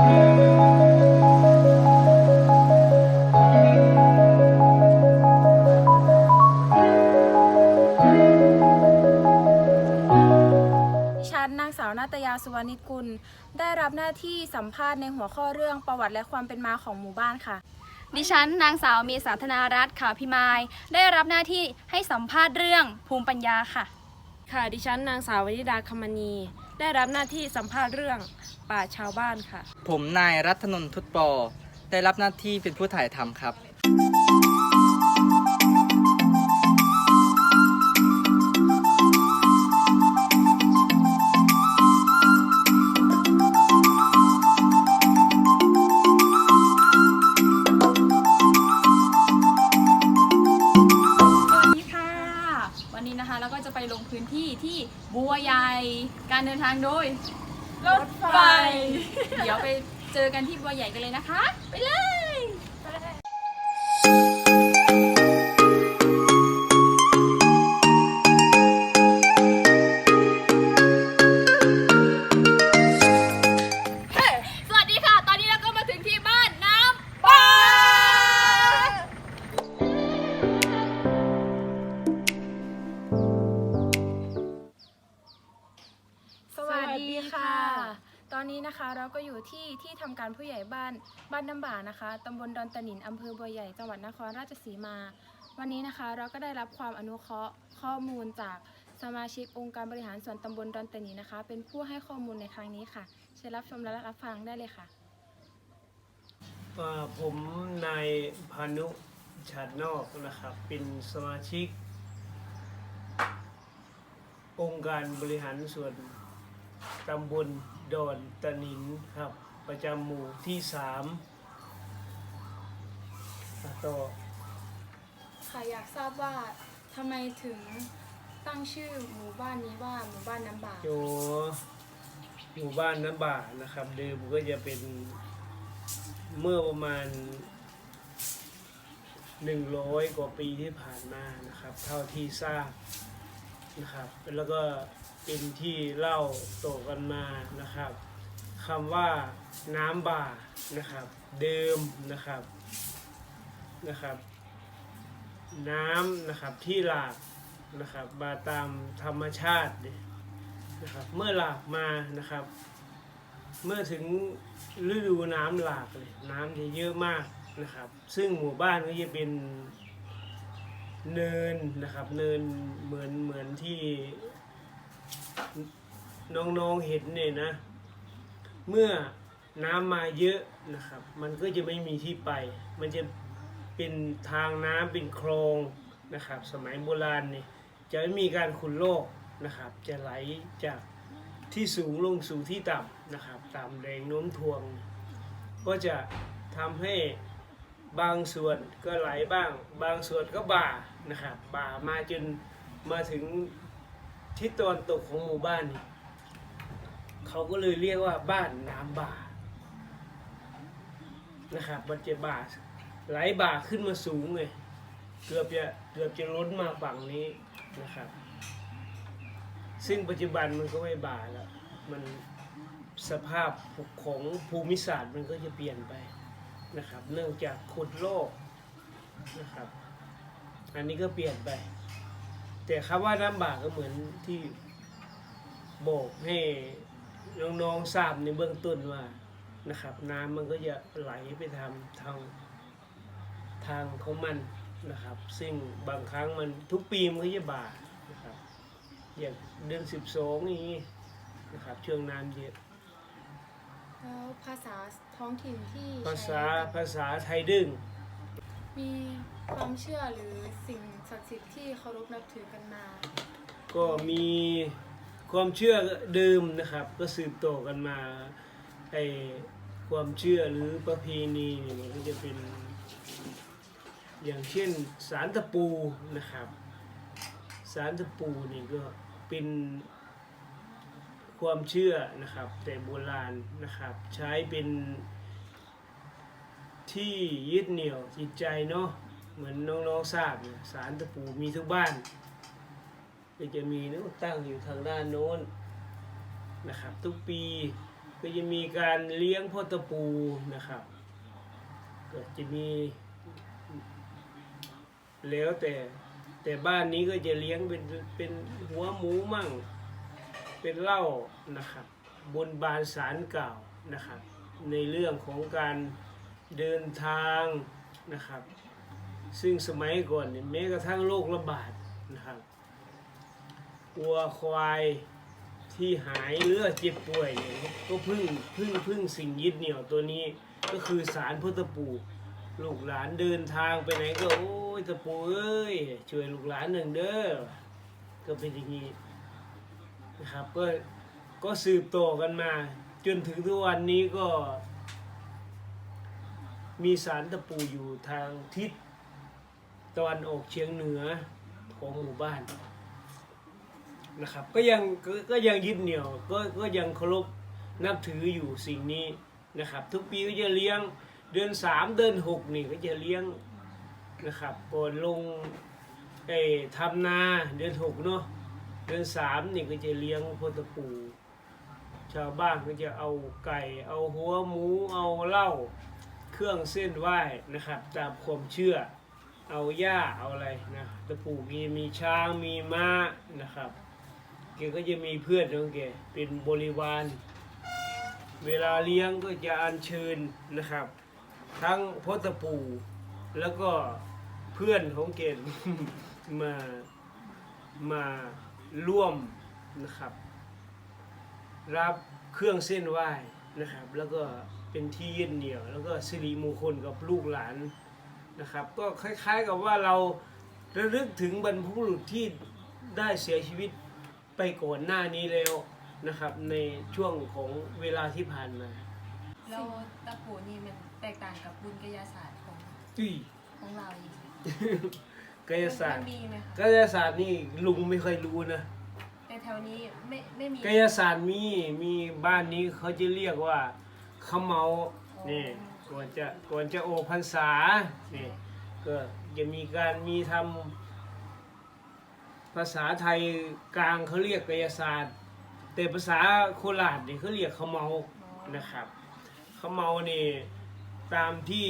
ดิฉันนางสาวนาตยาสุวรรณิตกุล ได้รับหน้าที่สัมภาษณ์ในหัวข้อเรื่องประวัติและความเป็นมาของหมู่บ้านค่ะ ดิฉันนางสาวเมษาธนารัตน์ขาวพิมาย ได้รับหน้าที่ให้สัมภาษณ์เรื่องภูมิปัญญาค่ะ ค่ะ ดิฉันนางสาววนิดาคำมณี ได้รับหน้าที่สัมภาษณ์เรื่องป่าชาวบ้านค่ะ ผมนายรัตนนท์ทุตปอ ได้รับหน้าที่เป็นผู้ถ่ายทำครับ ทางโดยรถไฟ เดี๋ยวไปเจอกันที่บัวใหญ่กันเลยนะคะ ไปเลย ใหญ่บ้านบ้านน้ำบ่านะคะตำบลดอนตะนินอำเภอบัวใหญ่จังหวัดนครราชสีมา วันนี้นะคะเราก็ได้รับความอนุเคราะห์ข้อมูลจากสมาชิกองค์การบริหารส่วนตำบลดอนตะนินนะคะ เป็นผู้ให้ข้อมูลในครั้งนี้ค่ะเชิญรับชมและรับฟังได้เลยค่ะผมนายพานุชัดนอกนะครับเป็นสมาชิก องค์การบริหารส่วนตำบลดอนตะนินครับ ประจำหมู่ที่สามอะต่อค่ะอยากทราบว่าทำไมถึงตั้งชื่อหมู่บ้านนี้ว่าหมู่บ้านน้ำบ่าโยหมู่บ้านน้ำบ่านะครับเดิมก็จะเป็นเมื่อประมาณหนึ่งร้อยกว่าปีที่ผ่านมานะครับ เท่าที่ทราบนะครับ แล้วก็เป็นที่เล่าต่อกันมานะครับ คำว่าน้ำบ่านะครับเดิมนะครับนะครับ น้ำนะครับที่หลากนะครับมาตามธรรมชาตินะครับ เมื่อหลากมานะครับ เมื่อถึงฤดูน้ำหลากเลยน้ำจะเยอะมากนะครับ ซึ่งหมู่บ้านก็จะเป็นเนินนะครับ เนินเหมือนเหมือนที่น้องๆเห็นเนี่ยนะ เมื่อน้ำมาเยอะนะครับ มันก็จะไม่มีที่ไป มันจะเป็นทางน้ำเป็นคลองนะครับ สมัยโบราณเนี่ยจะไม่มีการขุดโลกนะครับ จะไหลจากที่สูงลงสู่ที่ต่ำนะครับ ตามแรงโน้มถ่วง ก็จะทำให้บางส่วนก็ไหลบ้าง บางส่วนก็บ่านะครับบ่ามาจนมาถึงทิศตะวันตกของหมู่บ้านนี่ เขาก็เลยเรียกว่าบ้านน้ำบ่านะครับมันจะบ่าไหลบ่าขึ้นมาสูงเลยเกือบจะเกือบจะล้นมาฝั่งนี้นะครับ ซึ่งปัจจุบันมันก็ไม่บ่าแล้วมันสภาพของภูมิศาสตร์มันก็จะเปลี่ยนไปนะครับ เนื่องจากขุดโลกนะครับ อันนี้ก็เปลี่ยนไป แต่คำว่าน้ำบ่าก็เหมือนที่บอกให้ น้องๆทราบในเบื้องต้นว่านะครับ น้ำมันก็จะไหลไปทำทางทางของมันนะครับ ซึ่งบางครั้งมันทุกปีมันก็จะบ่านะครับอย่างเดือนสิบสองนี้นะครับช่วงน้ำเยอะแล้วภาษาท้องถิ่นที่ภาใช้ษาภาษาไทยดึงมีความเชื่อหรือสิ่งศักดิ์สิทธิ์ที่เคารพนับถือกันมา ก็มี ความเชื่อเดิมนะครับ ก็สืบต่อกันมาไอความเชื่อหรือประเพณีเนี่ยมันก็จะเป็น อย่างเช่นสารตะปูนะครับ สารตะปูนี่ก็เป็นความเชื่อนะครับ แต่โบราณนะครับ ใช้เป็นที่ยึดเหนี่ยวจิตใจเนาะเหมือนน้องๆทราบเนี่ยสารตะปูมีทุกบ้าน ก็จะมีนะตั้งอยู่ทางด้านโน้นนะครับทุกปีก็จะมีการเลี้ยงพ่อตะปูนะครับก็จะมี แล้วแต่แต่บ้านนี้ก็จะเลี้ยงเป็นเป็นหัวหมูมั่ง เป็นเหล้านะครับบนบานสารเก่านะครับในเรื่องของการเดินทางนะครับ ซึ่งสมัยก่อนแม้กระทั่งโรคระบาดนะครับ วัวควายที่หายหรือเจ็บป่วยเนี่ยก็พึ่งพึ่งพึ่งสิ่งยึดเหนี่ยวตัวนี้ก็คือสารพุทธปูลูกหลานเดินทางไปไหนก็โอ้ยตะปูเอ้ยช่วยลูกหลานหนึ่งเด้อก็เป็นอย่างนี้นะครับก็ก็สืบต่อกันมา จนถึงทุกวันนี้ก็ มีสารตะปูอยู่ทางทิศตะวันออกเฉียงเหนือของหมู่บ้าน นะครับ ก็ยังก็ก็ยังยึดเหนี่ยวก็ก็ยังเคารพนับถืออยู่สิ่งนี้นะครับ ทุกปีก็จะเลี้ยงเดือนสามเดือนหกนี่ก็จะเลี้ยงนะครับก่อนลงไอ้ทำนาเดือนหกเนาะเดือนสามนี่ก็จะเลี้ยงพ่อตะปูชาวบ้านก็จะเอาไก่ เอาหัวหมูเอาเหล้าเครื่องเส้นไหว้นะครับตามความเชื่อ เอาหญ้าเอาอะไรนะตะปูมีมีช้างมีม้านะครับ กก็จะมีเพื่อนของแกเป็นบริวาร เวลาเลี้ยงก็จะอัญเชิญนะครับ ทั้งพ่อตะปูแล้วก็เพื่อนของเกณฑ์มามาร่วมนะครับ รับเครื่องเส้นไหว้นะครับ แล้วก็เป็นที่ยึดเหนี่ยว แล้วก็สิริมงคลกับลูกหลานนะครับ ก็คล้ายๆกับว่าเราระลึกถึงบรรพบุรุษที่ได้เสียชีวิต ไปก่อนหน้านี้แล้วนะครับ ในช่วงของเวลาที่ผ่านมาแล้วตะปูนี่มันแตกต่างกับบุญกายศาสตร์ของจุ้ยของเราอีกกายศาสตมัร์นมีไหมคะกายศาสตร์นี่ลุงไม่ค่อยรู้นะแต่แถวนี้ไม่ไม่มีกายศาสตร์มีมีบ้านนี้เขาจะเรียกว่าเขมเมานี่ก่อนจะก่อนจะโออกพรรษานี่ก็จะมีการมีทำ ภาษาไทยกลางเขาเรียกกายศาสตร์ แต่ภาษาโคราชนี่เขาเรียกขมเมานะครับขมเมานี่ตามที่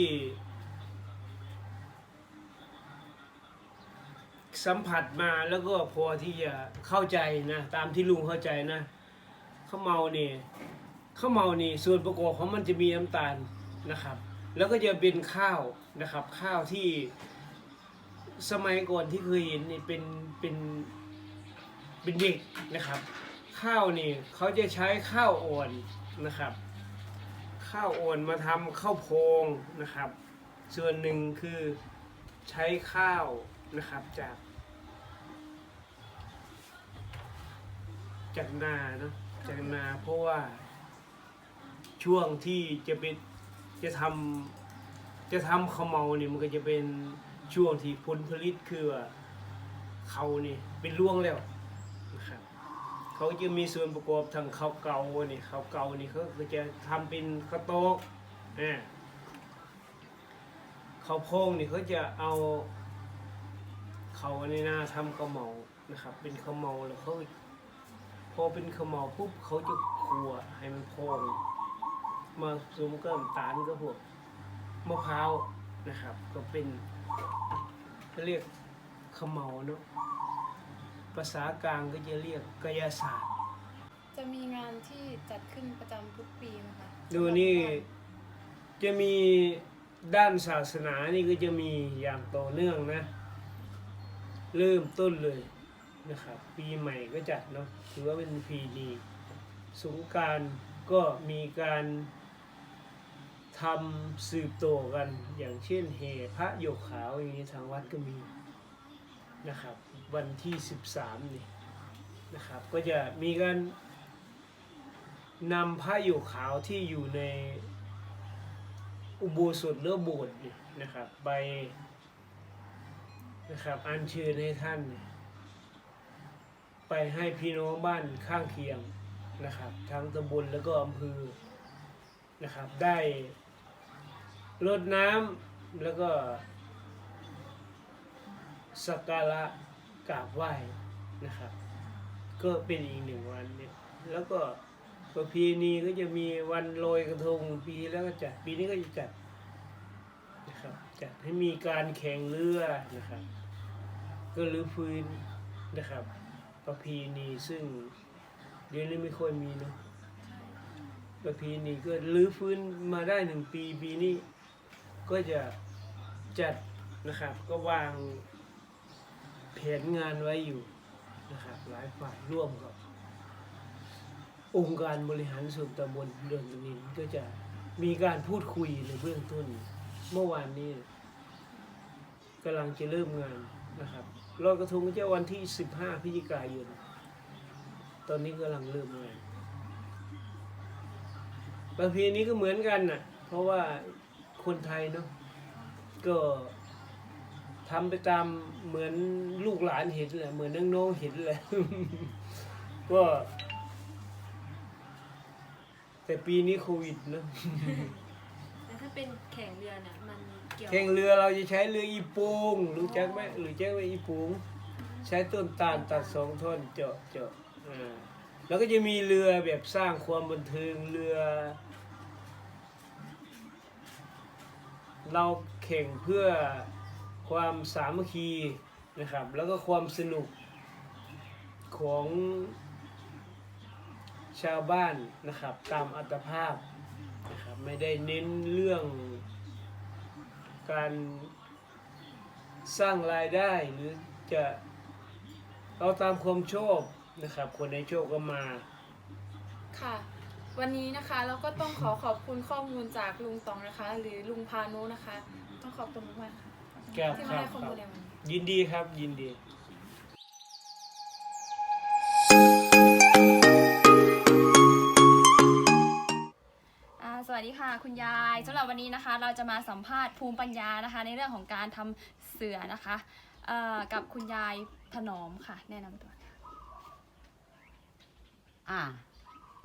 สัมผัสมาแล้วก็พอที่จะเข้าใจนะตามที่ลุงเข้าใจนะข้าวเมาเนี่ยข้าวเมานี่ส่วนประกอบของมันจะมีน้ำตาลนะครับ แล้วก็จะเป็นข้าวนะครับ ข้าวที่ สมัยก่อนที่เคยเห็นนี่เป็นเป็นเป็นเด็กนะครับ ข้าวนี่เขาจะใช้ข้าวอ่อนนะครับ ข้าวอ่อนมาทำข้าวโพงนะครับ ส่วนหนึ่งคือใช้ข้าวนะครับจาก จากนาเนาะจากนาเพราะว่าช่วงที่จะเป็นจะทำจะทำข้าวเมาเนี่ยมันก็จะเป็น ช่วงที่ผลผลิตคือว่าเขานี่เป็นร่วงแล้วนะครับเขาจะมีส่วนประกอบทางข้าวเก่านี่ข้าวเก่านี่เขาจะทำเป็นข้าวโต๊ะอ่าข้าวโพงนี่เขาจะเอาเขาในนาทำข้าวเมานะครับ เป็นข้าวเมาแล้วเขาพอเป็นข้าวเมาปุ๊บเขาจะคั่วให้มันพองมาสุมกับน้ำตาลก็พวกมะพร้าวนะครับ ก็เป็น เขาเรียกข้าวเมาเนาะภาษากลางก็จะเรียกกายศาสตร์ จะมีงานที่จัดขึ้นประจำทุกปีไหมคะดูนี่จะมีด้านศาสนานี่ก็จะมีอย่างต่อเนื่องนะ เริ่มต้นเลยนะครับ ปีใหม่ก็จัดเนาะถือว่าเป็นปีดีสงกรารก็มีการ ทำสืบต่อกันอย่างเช่นเหพระโยกขาวอย่างนี้ทางวัดก็มีนะครับ วันที่ 13นี่นะครับ ก็จะมีการนำพระโยกขาวที่อยู่ในอุโบสถหรือโบสถ์นี่นะครับไปนะครับอัญเชิญให้ท่าน ไปให้พี่น้องบ้านข้างเคียงนะครับ ทั้งตำบลแล้วก็อำเภอนะครับได้ รดน้ำแล้วก็สักการะกราบไหว้นะครับ ก็เป็นอีกหนึ่งวันเนี่ยแล้วก็ประเพณีก็จะมีวันลอยกระทงปีแล้วก็จัดปีนี้ก็จะจัดนะครับจัดให้มีการแข่งเรือนะครับ ก็รื้อฟื้นนะครับ ประเพณีซึ่งเดี๋ยวนี้ไม่ค่อยมีเนาะประเพณีก็รื้อฟื้นมาได้หนึ่งปีปีนี้ ก็จะจัดนะครับก็วางแผนงานไว้อยู่นะครับหลายฝ่ายร่วมกับ องค์การบริหารส่วนตำบลเดือนนินก็จะมีการพูดคุยในเบื้องต้น เมื่อวานนี้กำลังจะเริ่มงานนะครับลอยกระทงก็จะวันที่ 15พฤศจิกายน ตอนนี้กำลังเริ่มงานประเพณีก็เหมือนกันน่ะเพราะว่า คนไทยเนาะก็ทำไปตามเหมือนลูกหลานเห็นแหละเหมือนน้องๆเห็นแหละก็แต่ปีนี้โควิดเนอะแต่ถ้าเป็นแข่งเรือเนี่ยมันเกี่ยวแข่งเรือเราจะใช้เรืออีโปงรู้จักไหมหรือแจ้งว่าอีปูงใช้ต้นตาลตัดสองท่อนเจาะเจาะอ่าแล้วก็จะมีเรือแบบสร้างความบันเทิงเรือ เราแข่งเพื่อความสามัคคีนะครับ แล้วก็ความสนุกของชาวบ้านนะครับ ตามอัตภาพนะครับไม่ได้เน้นเรื่องการสร้างรายได้หรือจะเอาตามความชอบนะครับ คนในโชคก็มาค่ะ วันนี้นะคะเราก็ต้องขอขอบคุณข้อมูลจากลุงตองนะคะ หรือลุงพานุนะคะ ต้องขอบคุณมากๆค่ะแก้วที่คมารับให้ข้อครัมูบลในวันนี้ ยินดีครับยินดี อ่าสวัสดีค่ะคุณยายสำหรับวันนี้นะคะ เราจะมาสัมภาษณ์ภูมิปัญญานะคะ ในเรื่องของการทำเสือนะคะเอ่อกับคุณยายถนอมค่ะ แนะนำตัวค่ะอ่า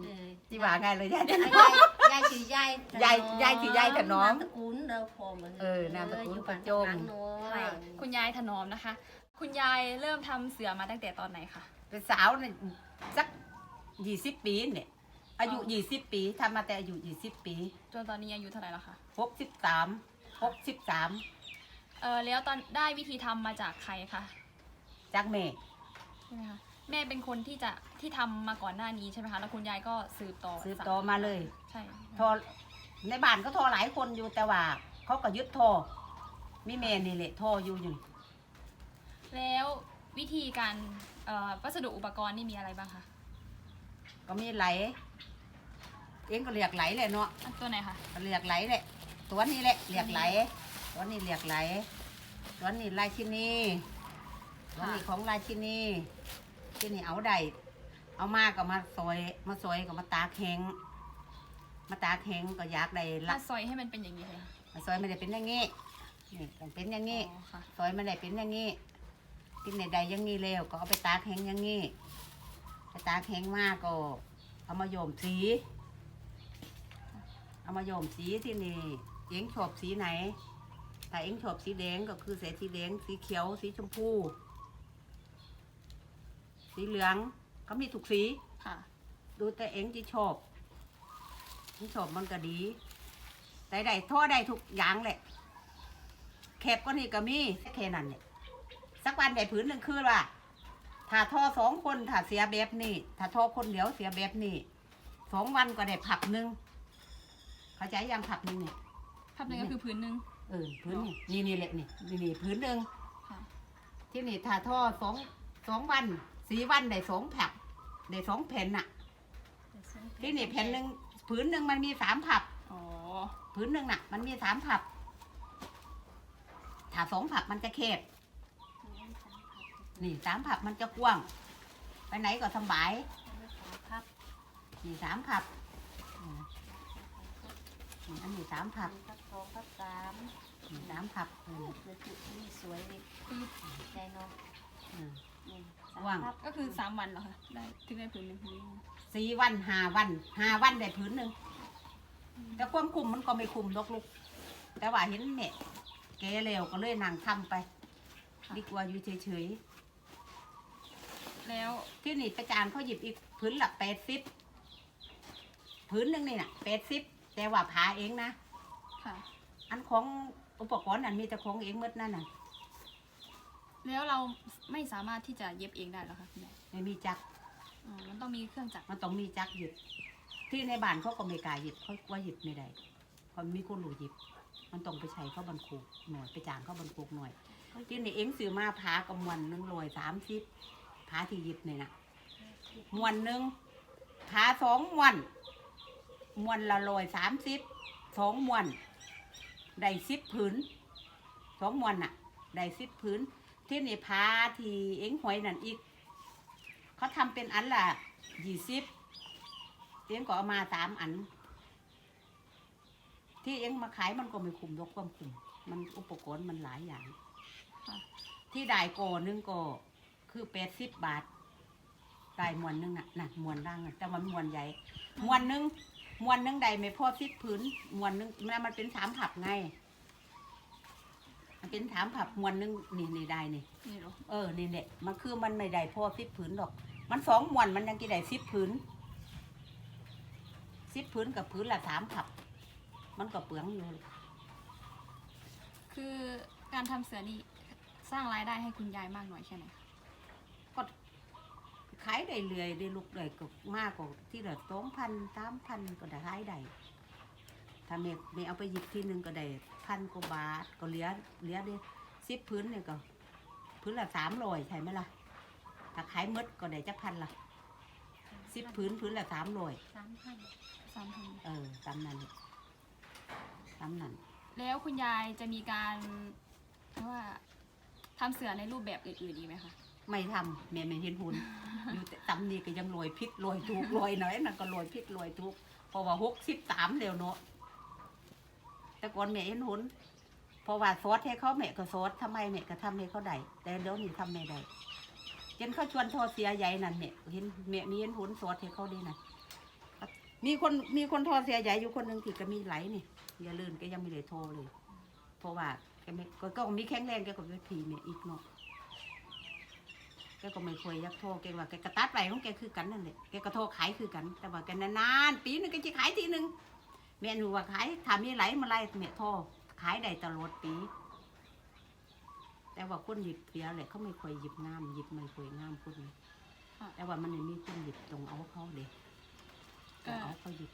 เออที่ว่าไงเลยยาย ยายยายชื่อยายยายยายชื่อยายถนอมนามสกุลเด้อพ่อมันเออนามสกุลอยู่ประจงบ้านน้อยค่ะคุณยายถนอมนะคะ คุณยายเริ่มทำเสือมาตั้งแต่ตอนไหนคะ เป็นสาวเนี่ยสักยี่สิบปีเนี่ยอายุอ๋อ ยี่สิบปีทำมาแต่อายุยี่สิบปีจนตอนนี้อายุเท่าไหร่แล้วคะ หกสิบสามหกสิบสามเออแล้วตอนได้วิธีทำมาจากใครคะจากแม่ ใช่ไหมคะ แม่เป็นคนที่จะที่ทำมาก่อนหน้านี้ใช่ไหมคะแล้วคุณยายก็สืบต่อซื้อต่อมาเลย ใช่ทอในบ้านก็ทอหลายคนอยู่แต่ว่า เขาก็ยึดทอมีแม่นี่แหละทออยู่อยู่แล้ววิธีการเอ่อวัสดุอุปกรณ์นี่มีอะไรบ้างคะก็มีไหล เองก็เรียกไหลเลยเนาะอะตัวไหนคะเรียกไหลแหละตัวนี้แหละเรียกไหล ตัวนี้เรียกไหล ตัวนี้ลายที่นี่ตัวนี้ของลายที่นี่ ที่นี่เอาได้เอามาก็มาซอยมาซอยก็มาตากแห้งมาตากแห้งก็อยากได้ละถ้าซอยให้มันเป็นอย่างนี้เลยค่ะมาซอยไม่ได้เป็นอย่างงี้นี่ต้องเป็นอย่างงี้อ๋อค่ะ ซอยไม่ได้เป็นอย่างงี้ที่ไหนใดอย่างงี้แล้วก็เอาไปตากแห้งอย่างงี้ไปตากแห้งมากก็ เอามาโยมสี เอามาโยมสีที่นี่เอ็งชอบสีไหน ถ้าเอ็งชอบสีแดงก็คือใส่สีแดงสีเขียวสีชมพู สีเหลืองก็มีทุกสี ค่ะ ดูแต่เอ็งที่ชอบเอ็งชอบมันก็ดีแต่ได้ท่อได้ทุกอย่างแหละแคบก็นี่ก็มีแค่นั้นเนี่ยสักวันได้ผืนหนึ่งคือว่า ถ้าท่อสองคนถ้าเสียแบบนี้ถ้าท่อคนเดียวเสียแบบนี้สองวันก็ได้ผับหนึ่งเข้าใจยังผับหนึ่งเนี่ยภาพหนึ่งก็คือพื้นหนึ่งเออพื้นนี่นี่นี่แหละนี่นี่นี่พื้นหนึ่งค่ะที่นี่ถ้าท่อสองสองวัน สี่วันได้สองแผ่นได้สองแผ่นน่ะ ที่นี่แผ่นหนึ่งผืนหนึ่งมันมีสามผับอ๋อผืนหนึ่งน่ะ มันมีสามผับ ถ้าสองผับมันจะแคบนี่สามผับมันจะกว้าง ไปไหนก็สำบายครับนี่สามผับอืมนี่อันนี้สามผับพับสองพับสามนี่สามผับเออเดี๋ยวจุดนี่สวยเลยใจน้องอืมนี่สม ว่างพับก็คือสามวันเหรอคะได้ถึงได้พื้นหนึ่งสี่วันห้าวันห้าวันได้ผืนหนึ่งแต่ความคุมมันก็ไม่คุมดอกลูกแต่ว่าเห็นเนี่ยแกเร็วก็เลยนั่งทำไปดีกว่าอยู่เฉยแล้วๆที่นี่ประจานเขาหยิบอีกผืนละแปดสิบผืนหนึ่งนี่น่ะแปดสิบแต่ว่าผาเองนะค่ะอันของอุปกรณ์อันมีแต่ของเองหมดนั่นน่ะ แล้วเราไม่สามารถที่จะเย็บเองได้เหรอคะคุณยายไม่มีจักรอ๋อมันต้องมีเครื่องจักรมันต้องมีจักรหยิบ ที่ในบ้านเขาก็ไม่กล้าหยิบเขาว่าหยิบไม่ได้เพราะมีคนรู้หยิบ มันต้องไปใช้เขาบรรคุกหน่อยไปจ้างเขาบรรคุกหน่อยที่นี่เองซื้อมาผากำมวนหนึ่งร้อยสามสิบผาที่หยิบเนี่ยนะมวนหนึ่งผาสองมวนมวนละร้อยสามสิบสองมวนได้สิบผืนสองมวนน่ะได้สิบผืน ที่นี่ผาที่เองหวยนั่นอีก เขาทำเป็นอันละยี่สิบเองก็เอามาสามอัน ที่เองมาขายมันก็ไม่คุ้มยกความคุ้มมันอุปกรณ์มันหลายอย่างค่ะที่ได้ก่อหนึงก็คือแปดสิบบาทได้มวนหนึงน่ะน่ะมวนร่างน่ะแต่มันมวนใหญ่มวนหนึงมวนหนึงได้ไม่พอสิบผืนมวนหนึงมันมันเป็นสามผับไง มันเป็นสามผับมวนหนึงนี่นี่ได้นี่ นี่เหรอเออนี่แหละมันคือมันไม่ได้พอสิบผืนหรอก มันสองมวนมันยังกี่ได้สิบผืนสิบผืนกับผืนละสามผับ มันก็เปลืองอยู่คือการทำเสือนี่สร้างรายได้ให้คุณยายมากน้อยแค่ไหนคะก็ขายได้เรื่อยได้ลูกได้ก็มากกว่าที่ละสองพันสามพันก็ได้ขายได้ถ้าเมฆเมเอาไปหยิบทีหนึ่งก็ได้ พันกว่าบาทก็เหลือเหลือได้สิบพื้นเนี่ยก็พื้นละสามร้อยใช่ไหมล่ะถ้าขายหมดก็ได้จะพันละสิบพื้นพื้นละสามร้อยสามพันสามพันเออตามนั้นตามนั้น แล้วคุณยายจะมีการเรียกว่าทำเสือในรูปแบบอื่นๆอีกไหมคะไม่ทำแม่ไม่เห็นหุ่นอยู่แต่ตำนี่ก็ยังลอยพิษลอยทุกลอยหน่อยนั่นก็ลอยพิษลอยทุกเพราะว่าหกสิบสามเดียวเนาะ แต่ก่อนแม่เห็นหุนเพราะว่าซอสให้เขาแม่ก็ซอสทำไมแม่ก็ทำให้เขาได้แต่เดี๋ยวนี้ทำไม่ได้จนเขาชวนโทอเสียใหญ่นั่นแม่เห็นแม่มีเห็นหุนซอสให้เขาดีนะมีคนมีคนโทอเสียใหญ่อยู่คนหนึ่งที่ก็มีไหลนี่อย่าลืมก็ยังไม่ได้โทรเลย เพราะว่าแกไม่ก็ก็มีแข็งแรงแกก็ไม่ผีแม่อีกเนาะแกก็ไม่เคยยักโทรแกว่าแกกระตัดไหลของแกคือกันนั่นแหละแกก็โทรขายคือกัน แต่ว่าแกนานๆปีหนึงแกจะขายทีหนึ่ง ม่หนูว่าขายถ้ามีไหลมาไล่แม่โทรขายได้ตลอดปี แต่ว่าคนหยิบเสียแหละเขาไม่ค่อยหยิบงามหยิบไม่ค่อยงามคนนี้ค่ะแต่ว่ามันไม่มีคนหยิบตรงเอาเขาเด็กตรงเอาเขาหยิบ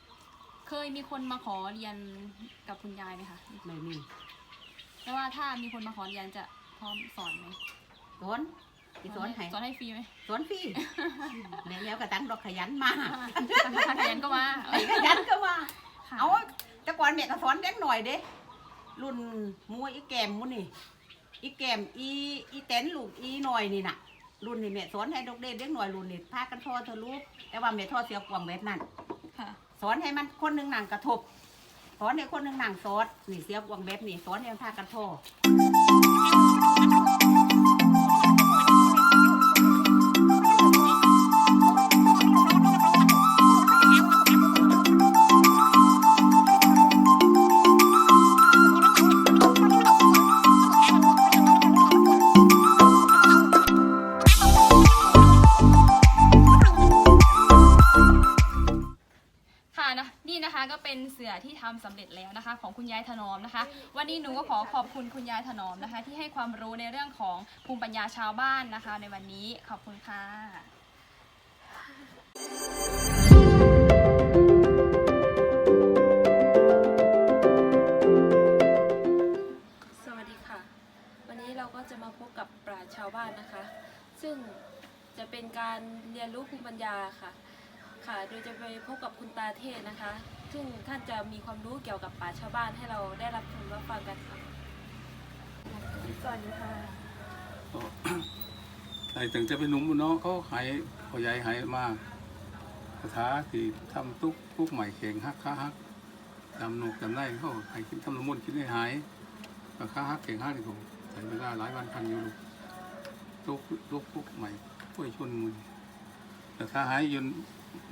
เคยมีคนมาขอเรียนกับคุณยายไหมคะไม่มีแต่ว่าถ้ามีคนมาขอเรียนจะพร้อมสอนไหมสอนที่สอนให้สอนให้ฟรีไหมสอนฟรีแม่แล้วก็ตั้งดอกขยันมาถ้าขยันก็มาไอ้ขยันก็มา ค่ะเอาแต่ก่อนแม่ก็สอนเด็กหน่อยเด้รุ่นหมูอีแกมหมูนี่อีแกมอีอีเต็นลูกอีหน่อยนี่น่ะ รุ่นนี่แม่สอนให้ดอกเด็กเด็กหน่อยรุ่นนี่พากันทอเธอรู้แต่ว่าแม่ทอเสียกวางแบบนั้นค่ะสอนให้มันคนหนึ่งหนังกระทบสอนให้คนหนึ่งหนังซอสนี่เสียกวางแบบนี่สอนให้มันพากันทอ นี้หนูก็ขอขอบคุณคุณยายถนอมนะคะ ที่ให้ความรู้ในเรื่องของภูมิปัญญาชาวบ้านนะคะ ในวันนี้ขอบคุณค่ะสวัสดีค่ะวันนี้เราก็จะมาพบกับปราชชาวบ้านนะคะ ซึ่งจะเป็นการเรียนรู้ภูมิปัญญาค่ะ ค่ะ โดยจะไปพบกับคุณตาเทศนะคะ ซึ่งท่านจะมีความรู้เกี่ยวกับป่าชญ์ชาวบ้านให้เราได้รับชมรับฟังกันค่ะสวัสดีค่ะไอ้ถึงจะเป็นหนุ่มเนาะเขาหายพ่อใหญ่หายมาคาถาที่ทำตุกตุกใหม่เข่งฮักค้าฮักจำหนกจำได้เขาให้กินทำละมุนกินให้หายค้าฮักเข่งฮักนี่ผมใช้เวลาหลายวันพันอยู่ตุกตุกตุกใหม่ช่วยชนมือแต่ถ้าหายยน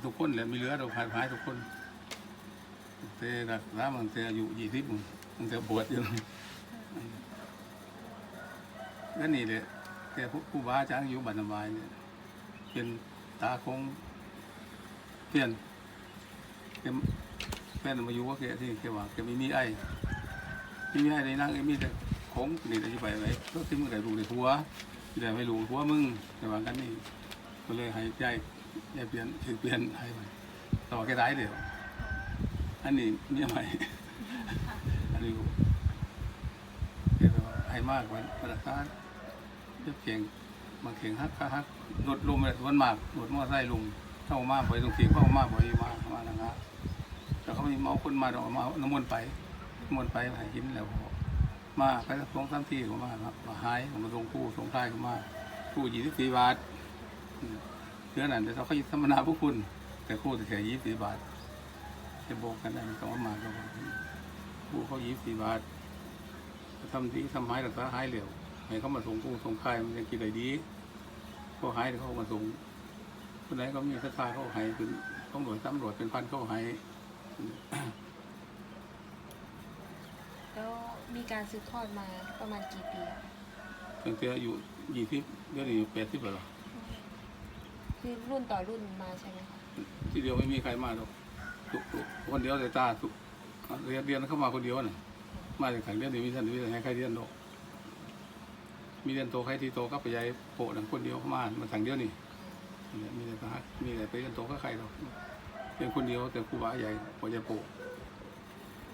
ทุกคนแหละมีเหลือเราหายหายทุกคน แต่รักษามันแต่อายุยี่สิบมันแต่ปวดอยู่นั่นนี่แหละแต่ผู้ผู้บาอาจารย์อยู่บันนบายเนี่ยเป็นตาคงเปลี่ยนแกแม่นมาอยู่ว่าแกที่แกว่าแกไม่มีไอ้ไม่มีไอ้ในนั่งไอ้มีแต่ของนี่จะไปไว้ก็ที่มึงได้ลูกได้ผัวได้ไม่ลูกผัวมึงแต่ว่ากันนี่ก็เลยให้ใจใจเปลี่ยนถือเปลี่ยนให้ไปต่อแกได้เดี๋ยว อันนี้เมียใหม่อันนี้กูแกก็ให้มากว่าประสานเจ็บเก่งมาเข่งฮักฮักรถลมเลยวันมากรถมอไซค์ลุงเข้ามาบ่อยตรงเสียงเข้ามาบ่อยมามาแล้วนะแต่เขาไม่เมาคนมาดอกมาน้ำมนต์ไปน้ำมนต์ไปหายกินแล้วมาไปสักสองสามทีก็มาครับมาหายมาส่งคู่ส่งท้ายก็มาคู่ยี่สิบสี่บาทเดือนนั้นเดี๋ยวเขาคิดธรรมนาพวกคุณ แต่คู่แต่แค่ยี่สิบสี่บาท จะโบกกันได้ไม่ต้องเอามาก็บอกคู่เขายี่สิบสี่บาททำดีทำหายรักษาหายเหลวให้เขามาส่งคู่ส่งท้ายมันจะกินอะไรดีเขาหายเดี๋ยวเขามาส่งคนไหนเขามีศรัทธาเขาให้เป็นต้องรวจตำรวจเป็นพันเขาให้แล้วมีการสืบทอดมาประมาณกี่ปีอะตั้งแต่อายุยี่สิบเดี๋ยวนี้แปดสิบแล้วเหรอคือรุ่นต่อรุ่นมาใช่ไหมคะที่เดียวไม่มีใครมาหรอกทุกทุก คนเดียวแต่ตาทุกเรียนเรียนเข้ามาคนเดียวน่ะมาจากขังเรียนนี่มีท่านมีแต่ให้ใครเรียนดอกมีเรียนโตใครที่โตก็ไปย้ายโปะหนังคนเดียวเข้ามามาทางเดียวนี่เนี่ยมีแต่ทหารมีแต่ไปเรียนโตก็ใครดอกเป็นคนเดียวแต่ครูบาใหญ่กว่าจะโปะ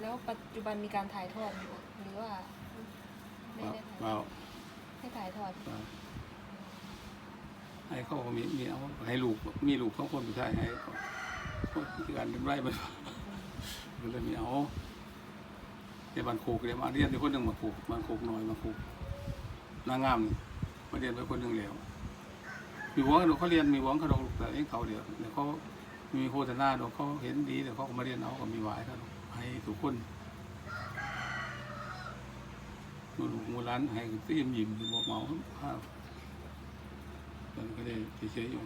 แล้วปัจจุบันมีการถ่ายทอดไหมคะหรือว่าไม่ได้ถ่ายเปล่าให้ถ่ายทอดเปล่าให้เขาก็มีมีเอาให้ลูกมีลูกสองคนผู้ชายให้เขา ที่การเป็นไรมันก็เลยมีเอาในบ้านโคกเรียนมาเรียนที่คนหนึ่งมาโคกบ้านโคกน้อยมาโคกนางงามนี่มาเรียนไปคนหนึ่งแล้วมีหวังเขาเรียนมีหวงเขาดอกแต่เองเขาเดียวเดี๋ยวเขามีโฆษณาดอกเขาเห็นดีเดี๋ยวเขาก็มาเรียนเอาก็มีหวายเขาให้ทุกคนมูลูกมูร้านให้ตีมยิ้มบอกเมาข้าวตอนก็ได้เฉยๆอยู่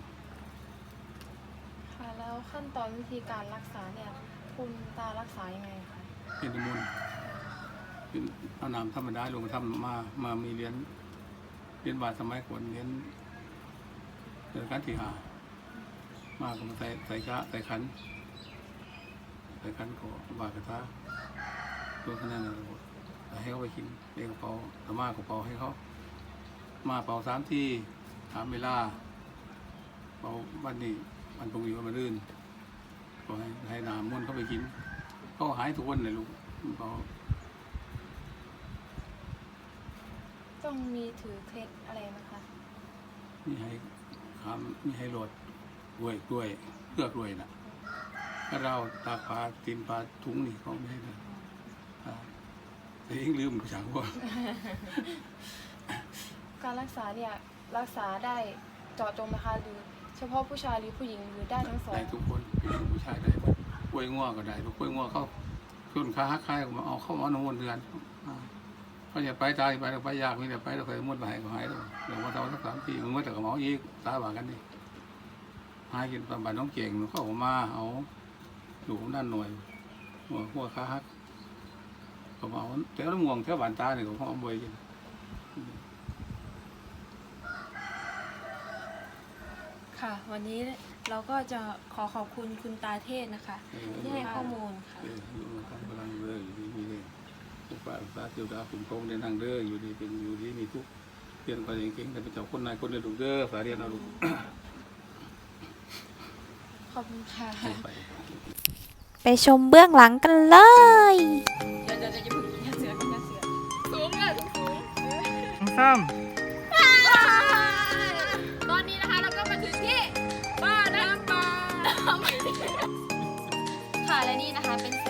ขั้นตอนวิธีการรักษาเนี่ยคุณตารักษายังไงคะเป็นน้ำมนเป็นเอาน้ำธรรมดาลงมาทำมามามีเรียนเรียนบาทสมัยก่อนเรียนเรียนการที่หามาก็มาใส่ใส่กะใส่ขันใส่ขันก็บาทกระทะตัวขนาดนั้นแต่ให้เขาไปกินเรียกกระเป๋าธรรมากระเป๋าให้เขามาเป่าสามที่ถามเวลาเป่าวันนี้ วันตรงนี้วันมะรืนก็ให้ให้น้ำมนต์เข้าไปกินเขาหายทุกวันเลยลูกเขาต้องมีถือเคล็ดอะไรไหมคะ มีให้ขามมีให้โหลดกล้วยกล้วยเพื่อกล้วยน่ะถ้าเราตาปลาตีนปลาถุงนี่เขาไม่ให้นะอ่าแต่เองลืมกูสั่งว่าการรักษาเนี่ยรักษาได้เจาะจงไหมคะหรือ เฉพาะผู้ชายหรือผู้หญิงหรือได้ทั้งสองได้ทุกคนผู้หญิงผู้ชายได้หมดกล้วยง่วก็ได้ลูกกล้วยง่วเขาขึ้นค้าคายก็มาเอาเข้ามาหนมนต์เดือนเขาอย่าไปตายไปเราไปยากมีแต่ไปเราเคยมุดไปหายก็หายแล้วเดี๋ยวมาทำสักสามปีมึงไม่แต่กับหมออีกตาบากันดิหายกินตามบ้านน้องเก่งเขาออกมาเอาดูด้านหน่วยหัวหัวค้าฮักก็มาเอาแถวน้ำม่วงแถวบ้านตาเนี่ยเขาเอาบวยกิน ค่ะ วันนี้เราก็จะขอขอบคุณคุณตาเทศนะคะเออที่ให้ข้อมูลค่ะเอออยู่กำลังเด้ออยู่ดีมีเลยผู้ฝ่ายสาเจียวดาคุณคงได้นั่งเด้ออยู่ดีเป็นอยู่ดีมีทุกข์เรียนไปเก่งๆแต่เป็นเจ้าคนนายคนเดียวลูกเด้อสาเรียนเอาลูกขอบคุณค่ะไป ไปชมเบื้องหลังกันเลย เดี๋ยวเดี๋ยวเดี๋ยวจะพึ่งอย่าเสืออย่าเสือสูงเลยสูงซ้ต บ้